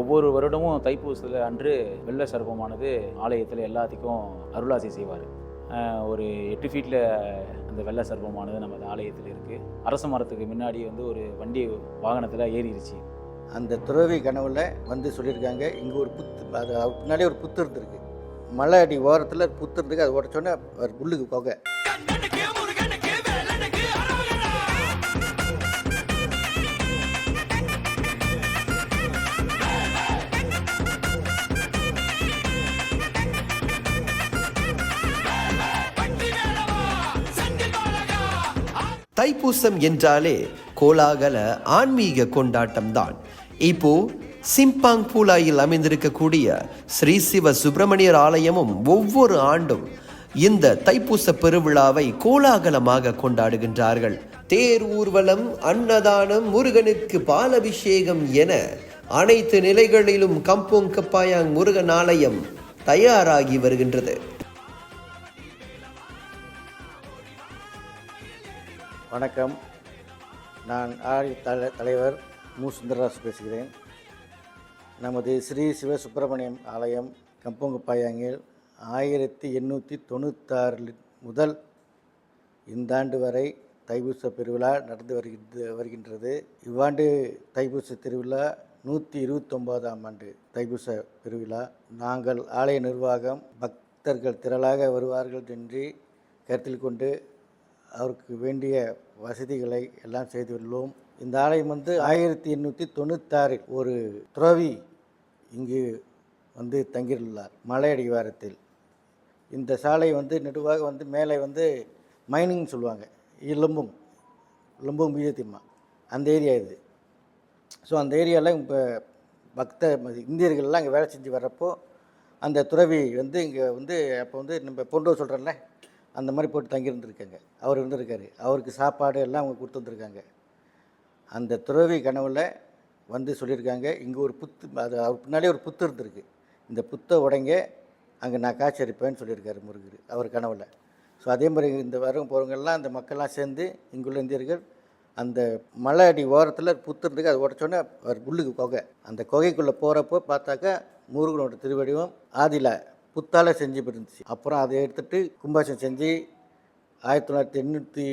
ஒவ்வொரு வருடமும் தைப்பூசத்தில் அன்று வெள்ள சர்ப்பமானது ஆலயத்தில் எல்லாத்துக்கும் அருளாசி செய்வார். ஒரு எட்டு ஃபீட்டில் அந்த வெள்ள சர்ப்பமானது நம்ம ஆலயத்தில் இருக்குது அரச மரத்துக்கு முன்னாடி வந்து ஒரு வண்டி வாகனத்தில் ஏறிடுச்சு அந்த துறவி கனவில் வந்து சொல்லியிருக்காங்க இங்கே ஒரு புத்து அது பின்னாடி ஒரு புத்து இருந்திருக்கு. மலை அடி ஓரத்தில் புத்து இருந்துருக்கு அது உடச்சோன்னே புல்லுக்கு புகை. தைப்பூசம் என்றாலே கோலாகல ஆன்மீக கொண்டாட்டம்தான். இப்போ சிம்பாங் பூலாயில் அமைந்திருக்கக்கூடிய ஸ்ரீ சிவ சுப்பிரமணியர் ஆலயமும் ஒவ்வொரு ஆண்டும் இந்த தைப்பூச பெருவிழாவை கோலாகலமாக கொண்டாடுகின்றார்கள். தேர் ஊர்வலம் அன்னதானம் முருகனுக்கு பாலபிஷேகம் என அனைத்து நிலைகளிலும் கம்போங் கப்பாயாங் முருகன் ஆலயம் தயாராகி வருகின்றது. வணக்கம். நான் ஆலய தல தலைவர் மு. சுந்தரராஜ் பேசுகிறேன். நமது ஸ்ரீ சிவ சுப்பிரமணியம் ஆலயம் கம்பங்குப்பாயாங்கில் ஆயிரத்தி எண்ணூற்றி தொண்ணூத்தாறு முதல் இந்த ஆண்டு வரை தைப்பூச பெருவிழா நடந்து வருகின்ற வருகின்றது. இவ்வாண்டு தைப்பூச திருவிழா நூற்றி இருபத்தொம்போதாம் ஆண்டு தைப்பூச பெருவிழா. நாங்கள் ஆலய நிர்வாகம் பக்தர்கள் திரளாக வருவார்கள் என்று கருத்தில் கொண்டு அவருக்கு வேண்டிய வசதிகளை எல்லாம் செய்துள்ளோம். இந்த ஆலயம் வந்து ஆயிரத்தி எண்ணூற்றி தொண்ணூத்தாறில் ஒரு துறவி இங்கு வந்து தங்கியுள்ளார் மலை அடிவாரத்தில் இந்த சாலை வந்து நெடுவாக வந்து மேலே வந்து மைனிங் சொல்லுவாங்க இலும்பும் லும்பும் பிஜேத்திம்மா அந்த ஏரியா இது. ஸோ அந்த ஏரியாவில் இப்போ பக்த இந்தியர்கள்லாம் இங்கே வேலை செஞ்சு வர்றப்போ அந்த துறவி வந்து இங்கே வந்து அப்போ வந்து நம்ம பொண்டோ சொல்கிறோம்ல அந்த மாதிரி போட்டு தங்கியிருந்துருக்காங்க. அவர் இருந்திருக்காரு. அவருக்கு சாப்பாடு எல்லாம் அவங்க கொடுத்து வந்திருக்காங்க. அந்த துறவி கனவில் வந்து சொல்லியிருக்காங்க இங்கே ஒரு புத்து அது அவர் பின்னாலே ஒரு புத்து இருந்திருக்கு. இந்த புத்தை உடைங்க அங்கே நான் காட்சி அளிப்பேன்னு சொல்லியிருக்காரு முருகர் அவர் கனவில். ஸோ அதே மாதிரி இந்த வரும் போகிறவங்கெல்லாம் அந்த மக்கள்லாம் சேர்ந்து இங்குள்ள இந்தியர்கள் அந்த மலை அடி ஓரத்தில் புத்து அது உடச்சோன்னே அவர் புல்லுக்கு குகை. அந்த குகைக்குள்ளே போகிறப்போ பார்த்தாக்கா முருகனோட திருவடிவம் ஆதியில் புத்தால் செஞ்சு இருந்துச்சு அப்புறம் அதை எடுத்துகிட்டு கும்பாசம் செஞ்சு ஆயிரத்தி தொள்ளாயிரத்தி எண்ணூற்றி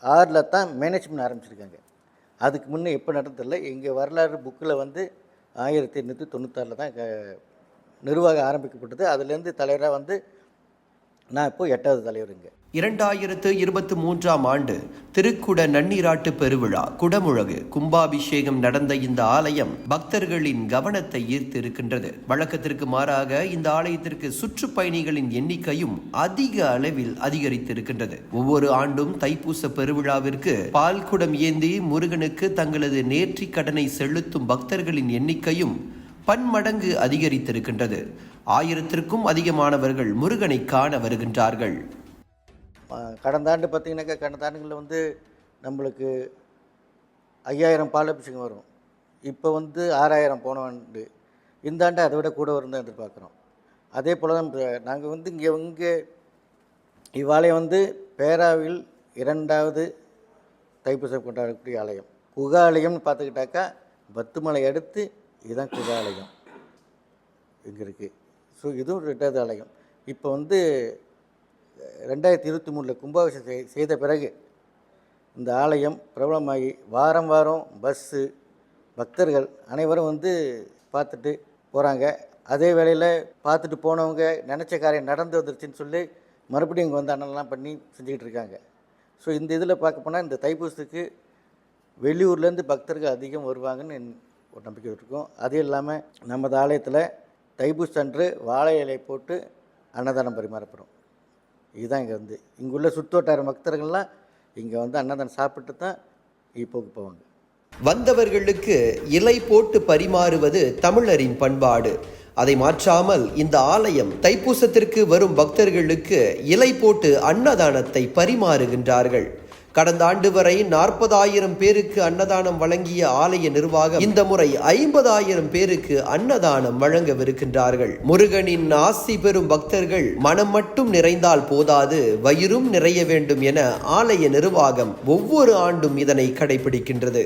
ஆறில் தான் மேனேஜ் பண்ண ஆரம்பிச்சிருக்காங்க. அதுக்கு முன்னே எப்போ நடந்ததில்ல எங்கள் வரலாறு புக்கில் வந்து ஆயிரத்தி எண்ணூற்றி தொண்ணூத்தாறில் தான் க- நிர்வாகம் ஆரம்பிக்கப்பட்டது. அதுலேருந்து தலைவராக வந்து நான் இப்போ எட்டாவது தலைவருங்க. இரண்டாயிரத்து இருபத்தி மூன்றாம் ஆண்டு திருக்குட நன்னீராட்டு பெருவிழா குடமுழகு கும்பாபிஷேகம் நடந்த இந்த ஆலயம் பக்தர்களின் கவனத்தை ஈர்த்து இருக்கின்றது வழக்கத்திற்கு மாறாக இந்த ஆலயத்திற்கு சுற்றுப்பயணிகளின் எண்ணிக்கையும் அதிக அளவில் அதிகரித்திருக்கின்றது. ஒவ்வொரு ஆண்டும் தைப்பூச பெருவிழாவிற்கு பால் குடம் ஏந்தி முருகனுக்கு தங்களது நேர்ற்றிக் கடனை செலுத்தும் பக்தர்களின் எண்ணிக்கையும் பன்மடங்கு அதிகரித்திருக்கின்றது. ஆயிரத்திற்கும் அதிகமானவர்கள் முருகனை காண வருகின்றார்கள். கடந்த ஆண்டு பார்த்திங்கனாக்கா கடந்த ஆண்டுகளில் வந்து நம்மளுக்கு ஐயாயிரம் பாலபிஷேகம் வரும். இப்போ வந்து ஆறாயிரம் போன ஆண்டு. இந்த ஆண்டு அதை விட கூட வரும் தான் எதிர்பார்க்குறோம். அதே போல் தான் நாங்கள் வந்து இங்கே இங்கே இவ்வாலயம் வந்து பேராவில் இரண்டாவது தைப்பூசம் கொண்டாடக்கூடிய ஆலயம். குகாலயம்னு பார்த்துக்கிட்டாக்கா பத்துமலை அடுத்து இதுதான் குதாலயம் இங்கே இருக்குது ஸோ இதுவும் ரெண்டாவது ஆலயம். இப்போ வந்து ரெண்டாயிரத்தி இருபத்தி மூணில் கும்பாபிஷேகம் செய்த பிறகு இந்த ஆலயம் பிரபலமாகி வாரம் வாரம் பஸ்ஸு பக்தர்கள் அனைவரும் வந்து பார்த்துட்டு போகிறாங்க அதே வேளையில் பார்த்துட்டு போனவங்க நினச்ச காரியம் நடந்து வந்துருச்சுன்னு சொல்லி மறுபடியும் இங்கே வந்து அண்ணன்லாம் பண்ணி செஞ்சுக்கிட்டு இருக்காங்க. ஸோ இந்த இதில் பார்க்க போனால் இந்த தைப்பூசத்துக்கு வெளியூர்லேருந்து பக்தர்கள் அதிகம் வருவாங்கன்னு ஒரு நம்பிக்கை இருக்கும் அது இல்லாமல் நமது ஆலயத்தில் தைப்பூச அன்று வாழை இலை போட்டு அன்னதானம் பரிமாறப்படும். இதுதான் இங்கே வந்து. இங்குள்ள சுற்றுவட்டார பக்தர்கள்லாம் இங்கே வந்து அன்னதானம் சாப்பிட்டு தான் இப்போக்கு போவாங்க. வந்தவர்களுக்கு இலை போட்டு பரிமாறுவது தமிழரின் பண்பாடு. அதை மாற்றாமல் இந்த ஆலயம் தைப்பூசத்திற்கு வரும் பக்தர்களுக்கு இலை போட்டு அன்னதானத்தை பரிமாறுகின்றார்கள். கடந்த ஆண்டு வரை நாற்பதாயிரம் பேருக்கு அன்னதானம் வழங்கிய ஆலய நிர்வாகம் இந்த முறை ஐம்பதாயிரம் பேருக்கு அன்னதானம் வழங்கவிருக்கின்றார்கள். முருகனின் ஆசி பெறும் பக்தர்கள் மனம் மட்டும் நிறைந்தால் போதாது வயிறும் நிறைய வேண்டும் என ஆலய நிர்வாகம் ஒவ்வொரு ஆண்டும் இதனை கடைபிடிக்கின்றது.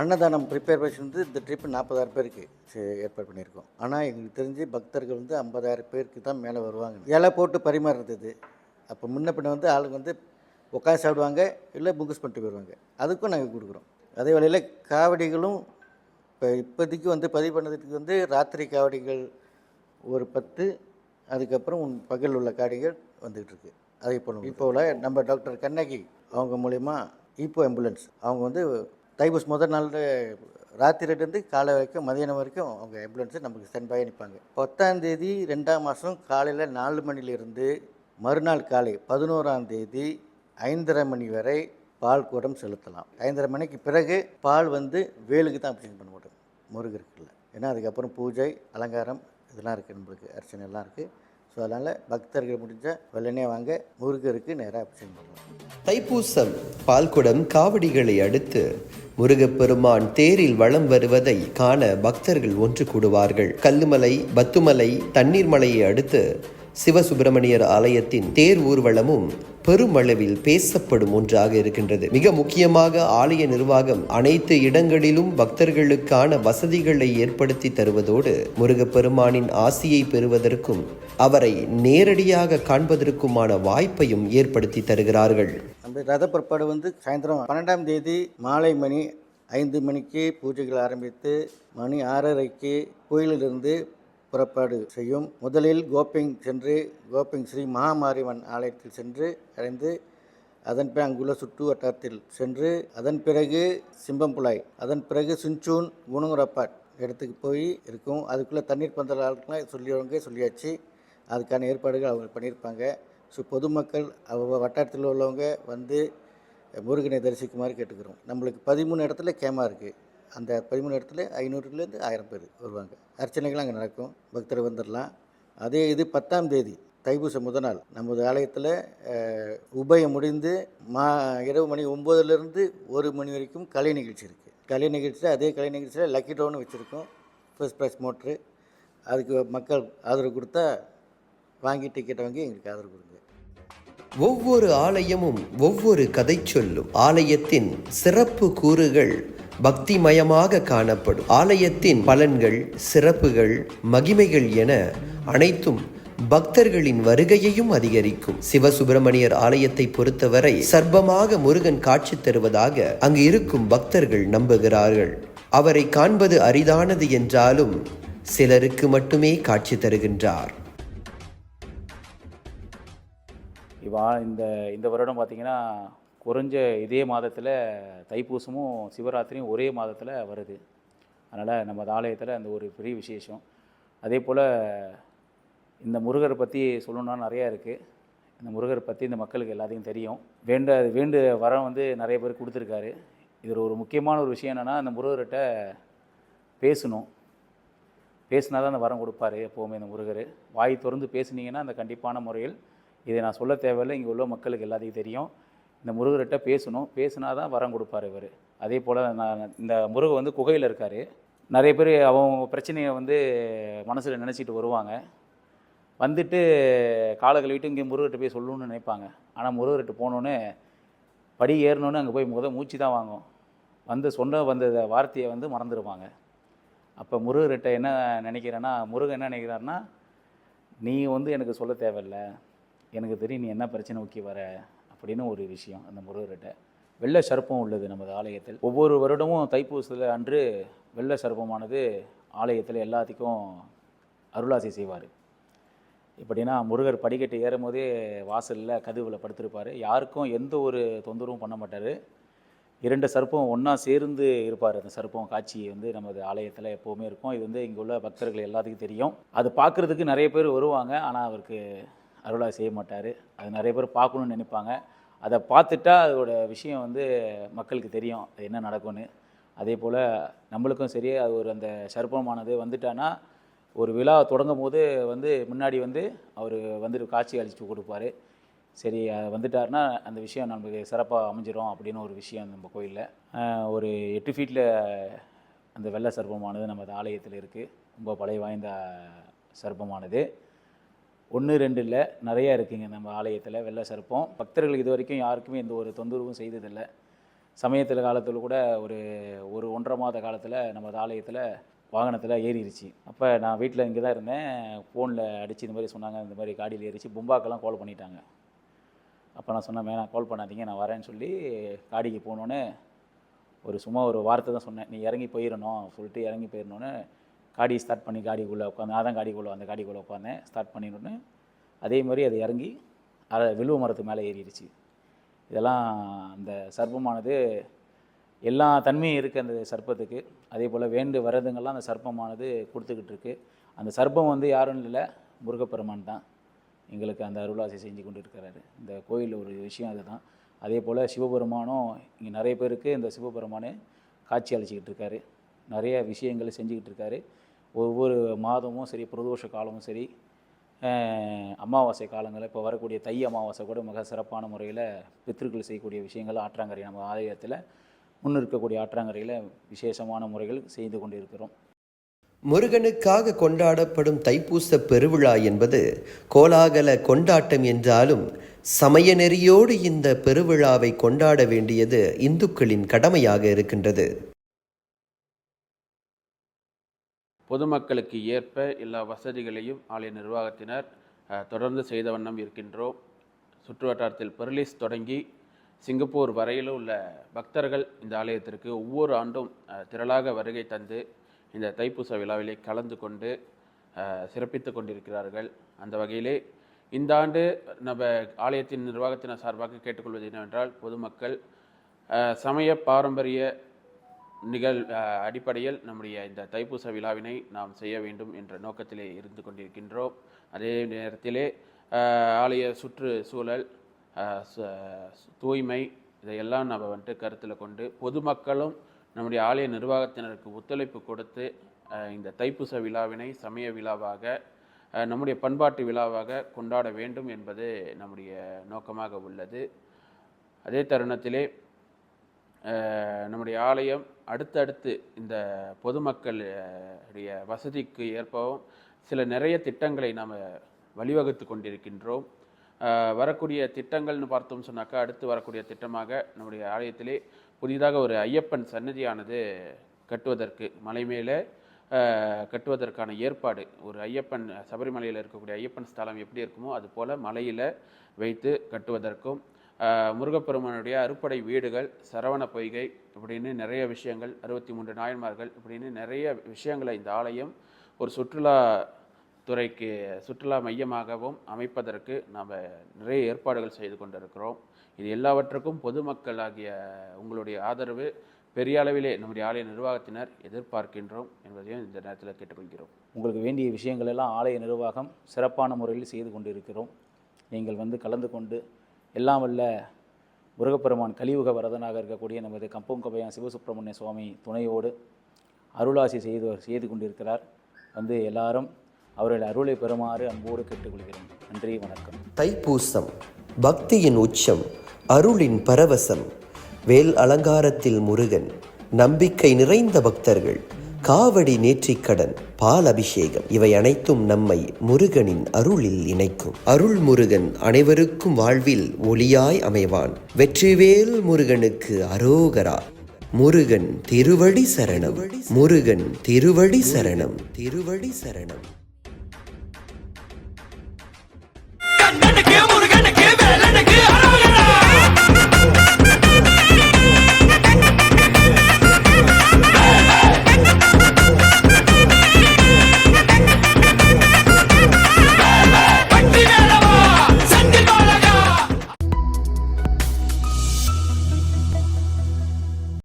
அன்னதானம் ப்ரிப்பேர் வந்து இந்த ட்ரிப்பு நாற்பதாயிரம் பேருக்கு ஏற்பாடு பண்ணியிருக்கோம். ஆனால் எங்களுக்கு தெரிஞ்சு பக்தர்கள் வந்து ஐம்பதாயிரம் பேருக்கு தான் மேலே வருவாங்க. இலை போட்டு பரிமாறுறது அப்போ முன்ன பின்ன வந்து ஆளுங்க வந்து உட்காந்து சாப்பிடுவாங்க இல்லை புக்ஸ் பண்ணிட்டு போயிடுவாங்க. அதுக்கும் நாங்கள் கொடுக்குறோம். அதே வேளையில் காவடிகளும் இப்போ இப்போதைக்கு வந்து பதிவு பண்ணதுக்கு வந்து ராத்திரி காவடிகள் ஒரு பத்து அதுக்கப்புறம் உன் பகல் உள்ள காவடிகள் வந்துகிட்ருக்கு அதே போல் இப்போ உள்ள நம்ம டாக்டர் கண்ணகி அவங்க மூலயமா ஈப்போ ஆம்புலன்ஸ் அவங்க வந்து தைபூஸ் முதல் நாள் ராத்திரிலேருந்து காலை வரைக்கும் மதியானம் வரைக்கும் அவங்க ஆம்புலன்ஸு நமக்கு ஸ்டாண்ட் பை நிற்பாங்க பத்தாந்தேதி ரெண்டாம் மாதம் காலையில் நாலு மணிலேருந்து மறுநாள் காலை பதினோராந்தேதி ஐந்தரை மணி வரை பால் கூடம் செலுத்தலாம். ஐந்தரை மணிக்கு பிறகு பால் வந்து வேலுக்கு தான் அபிஷேகம் பண்ண மாட்டோம் முருகருக்குள்ள ஏன்னா அதுக்கப்புறம் பூஜை அலங்காரம் இதெல்லாம் இருக்குது நம்மளுக்கு அர்ச்சனை எல்லாம் இருக்குது ஸோ அதனால் பக்தர்கள் முடிஞ்ச வெள்ளனே வாங்க. முருகருக்கு நேராக அபிஷேகம் பண்ணலாம். தைப்பூசம் பால்குடம் காவடிகளை அடுத்து முருகப்பெருமான் தேரில் வலம் வருவதை காண பக்தர்கள் ஒன்று கூடுவார்கள். கல்லுமலை பத்துமலை தண்ணீர் மலையை அடுத்து சிவசுப்பிரமணியர் ஆலயத்தின் தேர் ஊர்வலமும் பெருமளவில் பேசப்படும் ஒன்றாக இருக்கின்றது. மிக முக்கியமாக ஆலய நிர்வாகம் அனைத்து இடங்களிலும் பக்தர்களுக்கான வசதிகளை ஏற்படுத்தி தருவதோடு முருகப்பெருமானின் ஆசியை பெறுவதற்கும் அவரை நேரடியாக காண்பதற்குமான வாய்ப்பையும் ஏற்படுத்தி தருகிறார்கள். நம்ம ரத புறப்பாடு வந்து சாயந்தரம் பன்னெண்டாம் தேதி மாலை மணி ஐந்து மணிக்கு பூஜைகள் ஆரம்பித்து மணி ஆறரைக்கு கோயிலிலிருந்து புறப்பாடு செய்யும். முதலில் கோபிங் சென்று கோபிங் ஸ்ரீ மகாமாரிவன் ஆலயத்தில் சென்று அடைந்து அதன் பிறகு அங்குள்ள சுற்று வட்டாரத்தில் சென்று அதன் பிறகு சிம்பம்புலாய் அதன் பிறகு சின்சூன் குணங்குரப்பாட் இடத்துக்கு போய் இருக்கும். அதுக்குள்ளே தண்ணீர் பந்தல் ஆளுக்கெலாம் சொல்லியவங்க சொல்லியாச்சு. அதுக்கான ஏற்பாடுகள் அவங்க பண்ணியிருப்பாங்க. ஸோ பொதுமக்கள் அவ வட்டாரத்தில் உள்ளவங்க வந்து முருகனை தரிசிக்குமாறு கேட்டுக்கிறோம். நம்மளுக்கு பதிமூணு இடத்துல கேமா இருக்குது அந்த பதிமூணு இடத்துல ஐநூறுலேருந்து ஆயிரம் பேர் வருவாங்க. அர்ச்சனைகள் அங்கே நடக்கும். பக்தர் வந்துடலாம். அதே இது பத்தாம் தேதி தைப்பூச முதல் நாள். நமது ஆலயத்தில் உபயம் முடிந்து மா இரவு மணி ஒம்போதுலேருந்து ஒரு மணி வரைக்கும் கலை நிகழ்ச்சி இருக்குது கலை நிகழ்ச்சியில் அதே கலை நிகழ்ச்சியில் லக்கி ட்ரோன்னு வச்சுருக்கோம். First prize motor. அதுக்கு மக்கள் ஆதரவு கொடுத்தா வாங்கி டிக்கெட் வாங்கி எங்களுக்கு ஆதரவு கொடுங்க. ஒவ்வொரு ஆலயமும் ஒவ்வொரு கதை சொல்லும். ஆலயத்தின் சிறப்பு கூறுகள் பக்திமயமாக காணப்படும். ஆலயத்தின் பலன்கள் சிறப்புகள் மகிமைகள் என அனைத்தும் பக்தர்களின் வருகையையும் அதிகரிக்கும். சிவசுப்பிரமணியர் ஆலயத்தை பொறுத்தவரை சர்பமாக முருகன் காட்சி தருவதாக அங்கு இருக்கும் பக்தர்கள் நம்புகிறார்கள். அவரை காண்பது அரிதானது என்றாலும் சிலருக்கு மட்டுமே காட்சி தருகின்றார். இவா இந்த இந்த வருடம் பார்த்தீங்கன்னா குறைஞ்ச இதே மாதத்தில் தைப்பூசமும் சிவராத்திரியும் ஒரே மாதத்தில் வருது. அதனால் நம்ம ஆலயத்தில் அந்த ஒரு பெரிய விசேஷம். அதே போல் இந்த முருகரை பற்றி சொல்லணும்னா நிறையா இருக்குது இந்த முருகரை பற்றி இந்த மக்களுக்கு எல்லாத்தையும் தெரியும். வேண்ட வேண்டு வரம் வந்து நிறைய பேர் கொடுத்துருக்காரு. இதில் ஒரு முக்கியமான ஒரு விஷயம் என்னென்னா அந்த முருகர்கிட்ட பேசணும். பேசினா தான் அந்த வரம் கொடுப்பாரு எப்போவுமே இந்த முருகர். வாய் திறந்து பேசுனீங்கன்னா அந்த கண்டிப்பான முறையில் இதை நான் சொல்ல தேவையில்லை. இங்கே உள்ள மக்களுக்கு எல்லாத்தையும் தெரியும். இந்த முருகர்கிட்ட பேசணும். பேசினா தான் வரம் கொடுப்பாரு இவர். அதே போல் நான் இந்த முருகர் வந்து குகையில் இருக்கார். நிறைய பேர் அவங்க பிரச்சனையை வந்து மனசில் நினச்சிட்டு வருவாங்க. வந்துட்டு காலை கழுவிட்டு இங்கே முருகர்கிட்ட போய் சொல்லணும்னு நினைப்பாங்க. ஆனால் முருகர்கிட்ட போனோன்னே படி ஏறினோன்னு அங்கே போய் முத மூச்சு தான் வாங்கும். வந்து சொன்ன வந்த வார்த்தையை வந்து மறந்துடுவாங்க அப்போ முருகர்கிட்ட என்ன நினைக்கிறேன்னா முருகன் என்ன நினைக்கிறாருன்னா நீ வந்து எனக்கு சொல்ல தேவையில்ல. எனக்கு தெரியும் நீ என்ன பிரச்சனை ஓகே வர. அப்படின்னு ஒரு விஷயம் அந்த முருகர்கிட்ட. வெள்ளை சர்ப்பம் உள்ளது நமது ஆலயத்தில். ஒவ்வொரு வருடமும் தைப்பூசத்தில் அன்று வெள்ளை சர்ப்பமானது ஆலயத்தில் எல்லாத்துக்கும் அருளாசி செய்வார். எப்படின்னா முருகர் படிக்கட்டு ஏறும்போதே வாசலில் கதவுல படுத்திருப்பார். யாருக்கும் எந்த ஒரு தொந்தரவும் பண்ண மாட்டார். இரண்டு சர்ப்பம் ஒன்றா சேர்ந்து இருப்பார். அந்த சர்ப்பம் காட்சி வந்து நமது ஆலயத்தில் எப்போவுமே இருக்கும். இது வந்து இங்கே உள்ள பக்தர்கள் எல்லாத்துக்கும் தெரியும். அது பார்க்குறதுக்கு நிறைய பேர் வருவாங்க. ஆனால் அவருக்கு அருளா செய்ய மாட்டார். அது நிறைய பேர் பார்க்கணுன்னு நினைப்பாங்க. அதை பார்த்துட்டா அதோட விஷயம் வந்து மக்களுக்கு தெரியும். அது என்ன நடக்கும்னு. அதே போல் நம்மளுக்கும் சரி அது ஒரு அந்த சர்ப்பமானது வந்துட்டான்னா ஒரு விழா தொடங்கும் போது வந்து முன்னாடி வந்து அவர் வந்துட்டு காட்சி அழிச்சு கொடுப்பாரு. சரி வந்துட்டார்னா அந்த விஷயம் நமக்கு சிறப்பாக அமைஞ்சிரும் அப்படின்னு ஒரு விஷயம் நம்ம கோயிலில். ஒரு எட்டு ஃபீட்டில் அந்த வெள்ளை சர்ப்பமானது நமது ஆலயத்தில் இருக்குது ரொம்ப பழைய வாய்ந்த சர்ப்பமானது. ஒன்று ரெண்டு இல்லை நிறையா இருக்குங்க நம்ம ஆலயத்தில் வெள்ளை சர்ப்பம் பக்தர்கள் இது வரைக்கும் யாருக்குமே எந்த ஒரு தொந்தரவும் செய்ததில்லை. சமயத்தில் காலத்தில் கூட ஒரு ஒரு ஒன்றரை மாத காலத்தில் நம்ம ஆலயத்தில் வாகனத்தில் ஏறிடுச்சு அப்போ நான் வீட்டில் இங்கே தான் இருந்தேன் ஃபோனில் அடித்து இந்த மாதிரி சொன்னாங்க. இந்த மாதிரி காடியில் ஏறிச்சு. பும்பாக்கெல்லாம் கால் பண்ணிட்டாங்க. அப்போ நான் சொன்னேன் வேணாம் கால் பண்ணாதீங்க. நான் வரேன்னு சொல்லி காடிக்கு போனோன்னே ஒரு சும்மா ஒரு வார்த்தை தான் சொன்னேன். நீ இறங்கி போயிடணும் சொல்லிட்டு இறங்கி போயிடணுன்னு காடி ஸ்டார்ட் பண்ணி காடிக்குள்ளே உட்காந்து நான் தான் காடிக்குள்ளே அந்த காடிக்குள்ளே உட்காந்தேன். ஸ்டார்ட் பண்ணிடணுன்னு அதே மாதிரி அது இறங்கி அதை வில்வ மரத்துக்கு மேலே ஏறிடுச்சு. இதெல்லாம் அந்த சர்ப்பமானது எல்லா தன்மையும் இருக்குது அந்த சர்ப்பத்துக்கு. அதே போல் வேண்டு வரதுங்கள்லாம் அந்த சர்ப்பமானது கொடுத்துக்கிட்டு இருக்கு. அந்த சர்ப்பம் வந்து யாரும் இல்லை முருகப்பெருமான் தான். எங்களுக்கு அந்த அருளாசி செஞ்சு கொண்டு இருக்கிறாரு இந்த கோயிலில் ஒரு விஷயம் அதுதான். அதே போல் சிவபெருமானும் இங்கே நிறைய பேருக்கு இந்த சிவபெருமானு காட்சி அளிச்சிக்கிட்டு இருக்காரு. நிறைய விஷயங்கள் செஞ்சுக்கிட்டு இருக்காரு. ஒவ்வொரு மாதமும் சரி பிரதோஷ காலமும் சரி அமாவாசை காலங்களில் இப்போ வரக்கூடிய தை அமாவாசை கூட மிக சிறப்பான முறையில் பித்திருக்கள் செய்யக்கூடிய விஷயங்கள் ஆற்றாங்கரை நம்ம ஆலயத்தில் முன் இருக்கக்கூடிய ஆற்றாங்கரையில் விசேஷமான முறைகள் செய்து கொண்டு இருக்கிறோம் முருகனுக்காக கொண்டாடப்படும் தைப்பூச பெருவிழா என்பது கோலாகல கொண்டாட்டம் என்றாலும் சமய நெறியோடு இந்த பெருவிழாவை கொண்டாட வேண்டியது இந்துக்களின் கடமையாக இருக்கின்றது. பொதுமக்களுக்கு ஏற்ப எல்லா வசதிகளையும் ஆலய நிர்வாகத்தினர் தொடர்ந்து செய்த வண்ணம் இருக்கின்றோம். சுற்றுவட்டாரத்தில் பெர்லிஸ் தொடங்கி சிங்கப்பூர் வரையிலும் உள்ள பக்தர்கள் இந்த ஆலயத்திற்கு ஒவ்வொரு ஆண்டும் திரளாக வருகை தந்து இந்த தைப்பூச விழாவிலே கலந்து கொண்டு சிறப்பித்து கொண்டிருக்கிறார்கள். அந்த வகையிலே இந்த ஆண்டு நம்ம ஆலயத்தின் நிர்வாகத்தினர் சார்பாக கேட்டுக்கொள்வது என்னவென்றால் பொதுமக்கள் சமய பாரம்பரிய நிகழ் அடிப்படையில் நம்முடைய இந்த தைப்பூச விழாவினை நாம் செய்ய வேண்டும் என்ற நோக்கத்திலே இருந்து கொண்டிருக்கின்றோம். அதே நேரத்திலே ஆலய சுற்றுச்சூழல் சு- தூய்மை இதையெல்லாம் நம்ம வந்துட்டு கருத்தில் கொண்டு பொதுமக்களும் நம்முடைய ஆலய நிர்வாகத்தினருக்கு ஒத்துழைப்பு கொடுத்து இந்த தைப்பூச விழாவினை சமய விழாவாக நம்முடைய பண்பாட்டு விழாவாக கொண்டாட வேண்டும் என்பது நம்முடைய நோக்கமாக உள்ளது. அதே தருணத்திலே நம்முடைய ஆலயம் அடுத்தடுத்து இந்த பொதுமக்கள் வசதிக்கு ஏற்பவும் சில நிறைய திட்டங்களை நாம் வழிவகுத்து கொண்டிருக்கின்றோம். வரக்கூடிய திட்டங்கள்னு பார்த்தோம் சொன்னாக்கா அடுத்து வரக்கூடிய திட்டமாக நம்முடைய ஆலயத்திலே புதிதாக ஒரு ஐயப்பன் சன்னதியானது கட்டுவதற்கு மலை மேலே கட்டுவதற்கான ஏற்பாடு. ஒரு ஐயப்பன் சபரிமலையில் இருக்கக்கூடிய ஐயப்பன் ஸ்தலம் எப்படி இருக்குமோ அது போல் மலையில் வைத்து கட்டுவதற்கும் முருகப்பெருமானுடைய அறுப்படை வீடுகள் சரவண பொய்கை இப்படின்னு நிறைய விஷயங்கள் அறுபத்தி மூன்று நாயன்மார்கள் இப்படின்னு நிறைய விஷயங்களை இந்த ஆலயம் ஒரு சுற்றுலா துறைக்கு சுற்றுலா மையமாகவும் அமைப்பதற்கு நாம் நிறைய ஏற்பாடுகள் செய்து கொண்டிருக்கிறோம். இது எல்லாவற்றுக்கும் பொதுமக்கள் ஆகிய உங்களுடைய ஆதரவு பெரிய அளவிலே நம்முடைய ஆலய நிர்வாகத்தினர் எதிர்பார்க்கின்றோம் என்பதையும் இந்த நேரத்தில் கேட்டுக்கொள்கிறோம். உங்களுக்கு வேண்டிய விஷயங்கள் எல்லாம் ஆலய நிர்வாகம் சிறப்பான முறையில் செய்து கொண்டு இருக்கிறோம் நீங்கள் வந்து கலந்து கொண்டு எல்லாம் வல்ல முருகப்பெருமான் கலியுக வரதனாக இருக்கக்கூடிய நமது கம்பம் சிவசுப்பிரமணிய சுவாமி துணையோடு அருளாசி செய்து செய்து கொண்டிருக்கிறார். வந்து எல்லாரும் அவர்கள் அருளை பெறுமாறு அன்போடு கேட்டுக்கொள்கிறேன். நன்றி வணக்கம். தைப்பூசம் பக்தியின் உச்சம் அருளின் பரவசம் வேல் அலங்காரத்தில் முருகன் நம்பிக்கை நிறைந்த பக்தர்கள் காவடி நேற்றிக்கடன் பால் அபிஷேகம் இவை அனைத்தும் நம்மை முருகனின் அருளில் இணைக்கும். அருள் முருகன் அனைவருக்கும் வாழ்வில் ஒளியாய் அமைவான். வெற்றிவேல் முருகனுக்கு அரோகரா. முருகன் திருவடி சரணம். முருகன் திருவடி சரணம். திருவடி சரணம்.